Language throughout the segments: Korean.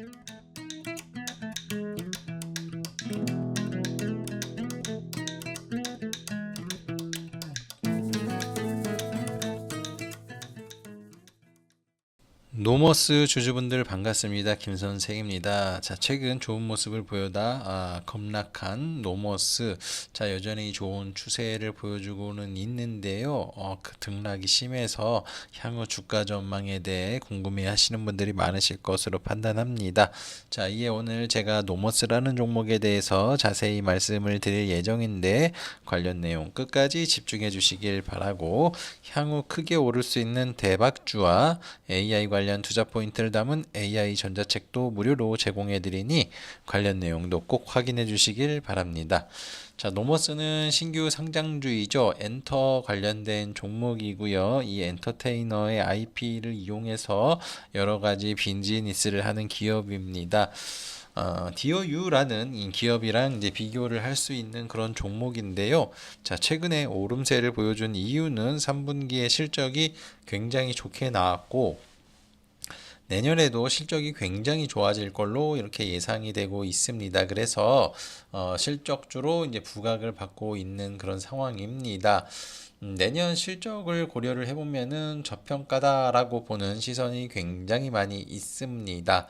Thank you. 노머스 주주분들 반갑습니다. 김선생입니다. 자, 최근 좋은 모습을 보여다 아, 급락한 노머스. 자, 여전히 좋은 추세를 보여주고는 있는데요. 어, 그 등락이 심해서 향후 주가 전망에 대해 궁금해 하시는 분들이 많으실 것으로 판단합니다. 자, 이에 오늘 제가 노머스라는 종목에 대해서 자세히 말씀을 드릴 예정인데 관련 내용 끝까지 집중해 주시길 바라고 향후 크게 오를 수 있는 대박주와 AI 관련 투자 포인트를 담은 AI 전자책도 무료로 제공해 드리니 관련 내용도 꼭 확인해 주시길 바랍니다. 자, 노머스는 신규 상장주이죠. 엔터 관련된 종목이고요. 이 엔터테이너의 IP를 이용해서 여러 가지 비즈니스를 하는 기업입니다. 어, DOU라는 이 기업이랑 이제 비교를 할 수 있는 그런 종목인데요. 자, 최근에 오름세를 보여준 이유는 3분기의 실적이 굉장히 좋게 나왔고 내년에도 실적이 굉장히 좋아질 걸로 이렇게 예상이 되고 있습니다. 그래서 어, 실적주로 이제 부각을 받고 있는 그런 상황입니다. 음, 내년 실적을 고려를 해보면은 저평가다라고 보는 시선이 굉장히 많이 있습니다.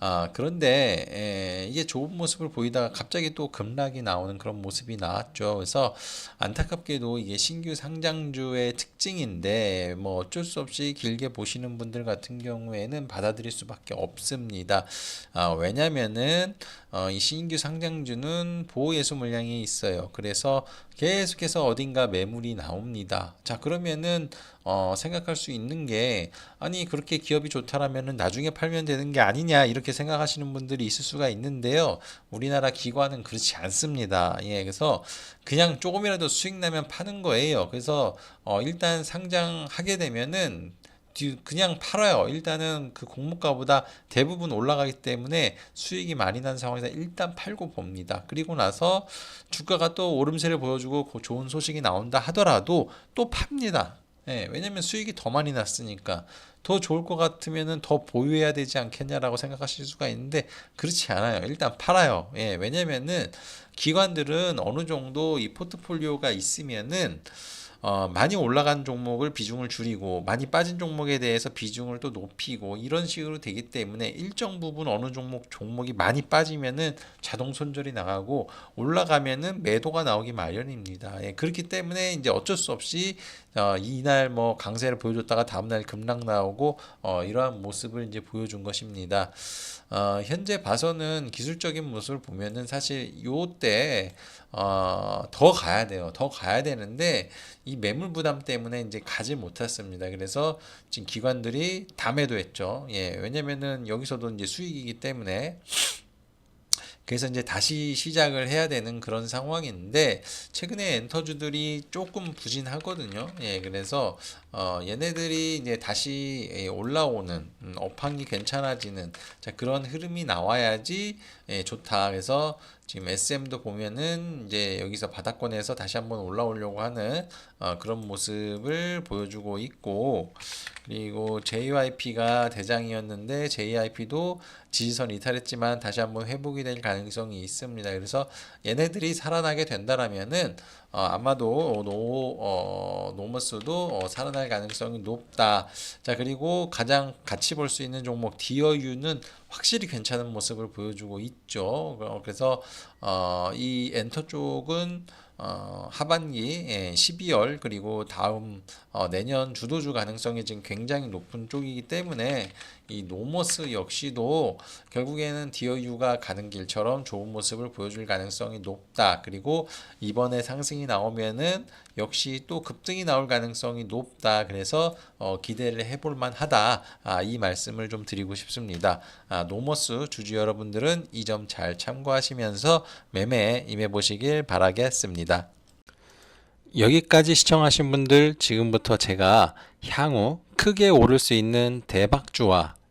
아, 그런데 에, 이게 좋은 모습을 보이다가 갑자기 또 급락이 나오는 그런 모습이 나왔죠. 그래서 안타깝게도 이게 신규 상장주의 특징인데 뭐 어쩔 수 없이 길게 보시는 분들 같은 경우에는 받아들일 수밖에 없습니다. 아, 왜냐면은 어, 이 신규 상장주는 보호 예수 물량이 있어요. 그래서 계속해서 어딘가 매물이 나옵니다. 자, 그러면은 어, 생각할 수 있는 게 아니 그렇게 기업이 좋다라면은 나중에 팔면 되는 게 아니냐 이렇게 생각하시는 분들이 있을 수가 있는데요. 우리나라 기관은 그렇지 않습니다. 예, 그래서 그냥 조금이라도 수익 나면 파는 거예요. 그래서 어, 일단 상장하게 되면은 뒤- 그냥 팔아요. 일단은 그 공모가보다 대부분 올라가기 때문에 수익이 많이 난 상황에서 일단 팔고 봅니다. 그리고 나서 주가가 또 오름세를 보여주고 그 좋은 소식이 나온다 하더라도 또 팝니다. 예, 왜냐면 수익이 더 많이 났으니까 더 좋을 것 같으면은 더 보유해야 되지 않겠냐라고 생각하실 수가 있는데 그렇지 않아요. 일단 팔아요. 예, 왜냐면은 기관들은 어느 정도 이 포트폴리오가 있으면은 어, 많이 올라간 종목을 비중을 줄이고 많이 빠진 종목에 대해서 비중을 또 높이고 이런 식으로 되기 때문에 일정 부분 어느 종목 종목이 많이 빠지면은 자동 손절이 나가고 올라가면은 매도가 나오기 마련입니다. 예, 그렇기 때문에 이제 어쩔 수 없이 어, 이날 뭐 강세를 보여줬다가 다음날 급락 나오고 어, 이러한 모습을 이제 보여준 것입니다. 어, 현재 봐서는 기술적인 모습을 보면은 사실 요때 어, 더 가야 돼요. 더 가야 되는데 이 매물 부담 때문에 이제 가지 못했습니다. 그래서 지금 기관들이 다 매도했죠. 예, 왜냐면은 여기서도 이제 수익이기 때문에 그래서 이제 다시 시작을 해야 되는 그런 상황인데 최근에 엔터주들이 조금 부진하거든요. 예, 그래서 어 얘네들이 이제 다시 예, 올라오는 음, 업황이 괜찮아지는 자 그런 흐름이 나와야지 예, 좋다. 그래서 지금 SM도 보면은 이제 여기서 바닥권에서 다시 한번 올라오려고 하는 어, 그런 모습을 보여주고 있고 그리고 JYP가 대장이었는데 JYP도 지지선 이탈했지만 다시 한번 회복이 될 가능성이 있습니다. 그래서 얘네들이 살아나게 된다라면은 어, 아마도 노 어, 노머스도 어, 살아날 가능성이 높다. 자 그리고 가장 같이 볼 수 있는 종목 디어유는 확실히 괜찮은 모습을 보여주고 있죠. 어, 그래서 어, 이 엔터 쪽은 어, 하반기 예, 12월 그리고 다음 어, 내년 주도주 가능성이 지금 굉장히 높은 쪽이기 때문에 이 노머스 역시도 결국에는 디어유가 가는 길처럼 좋은 모습을 보여줄 가능성이 높다. 그리고 이번에 상승이 나오면은 역시 또 급등이 나올 가능성이 높다. 그래서 어, 기대를 해볼 만하다. 아, 이 말씀을 좀 드리고 싶습니다. 아, 노머스 주주 여러분들은 이 점 잘 참고하시면서 매매에 임해 보시길 바라겠습니다. 여기까지 시청하신 분들 지금부터 제가 향후 크게 오를 수 있는 대박주와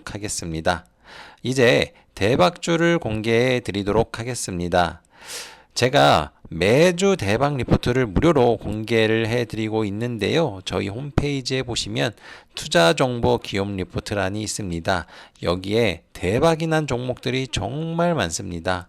드리도록 하겠습니다. 이제 대박주를 공개해 드리도록 하겠습니다. 제가 매주 대박 리포트를 무료로 공개를 해 드리고 있는데요. 저희 홈페이지에 보시면 투자 정보 기업 리포트란이 있습니다. 여기에 대박이 난 종목들이 정말 많습니다.